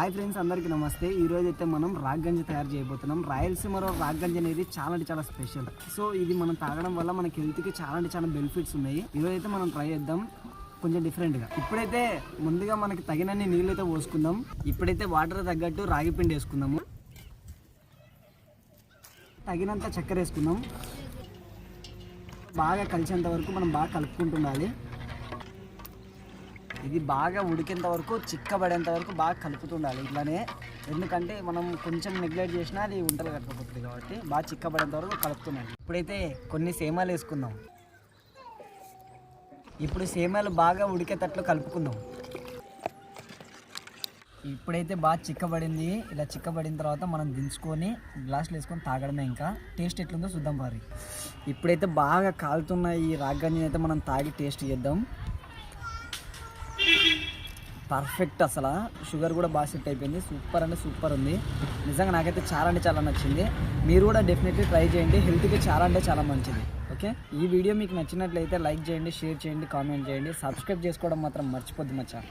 Hi friends అందరికీ నమస్తే. ఈరోజైతే అయితే మనం రాగ్ గంజి తయారు చేయబోతున్నాం. రాయలసీమలో రాగ్ గంజి అనేది చాలా అంటే చాలా స్పెషల్ సో ఇది మనం తాగడం వల్ల మనకి హెల్త్కి చాలా అంటే చాలా బెనిఫిట్స్ ఉన్నాయి. ఈరోజైతే అయితే మనం ట్రై చేద్దాం కొంచెం డిఫరెంట్గా ఇప్పుడైతే ముందుగా మనకి తగినన్ని నీళ్ళు అయితే పోసుకుందాం. ఇప్పుడైతే వాటర్ తగ్గట్టు రాగి పిండి వేసుకుందాము. తగినంత చక్కెర వేసుకుందాం. బాగా కలిసేంత వరకు మనం బాగా కలుపుకుంటుండాలి ఇది బాగా ఉడికేంత వరకు చిక్కబడేంత వరకు బాగా కలుపుతుండాలి ఇట్లానే. ఎందుకంటే మనం కొంచెం నెగ్లెక్ట్ చేసినా అది ఉంటలు కట్టకపోతుంది కాబట్టి బాగా చిక్కబడేంత వరకు కలుపుతున్నాను ఇప్పుడైతే కొన్ని సేమాలు వేసుకుందాం. ఇప్పుడు సేమాలు బాగా ఉడికేటట్లు కలుపుకుందాం. ఇప్పుడైతే బాగా చిక్కబడింది. ఇలా చిక్కబడిన తర్వాత మనం దించుకొని గ్లాసులు వేసుకొని తాగడమే ఇంకా. టేస్ట్ ఎట్లుందో చూద్దాం పారి. ఇప్పుడైతే బాగా కాలుతున్న ఈ రాగ్గంజని అయితే మనం తాగి టేస్ట్ చేద్దాం. పర్ఫెక్ట్ అసలు. షుగర్ కూడా బాగా సెట్ అయిపోయింది. సూపర్ అంటే సూపర్ ఉంది. నిజంగా నాకైతే చాలా అంటే చాలా నచ్చింది. మీరు కూడా డెఫినెట్లీ ట్రై చేయండి. హెల్త్కి చాలా అంటే చాలా మంచిది. ఓకే? ఈ వీడియో మీకు నచ్చినట్లయితే లైక్ చేయండి షేర్ చేయండి కామెంట్ చేయండి. సబ్స్క్రైబ్ చేసుకోవడం మాత్రం మర్చిపోద్దు మచ్చా.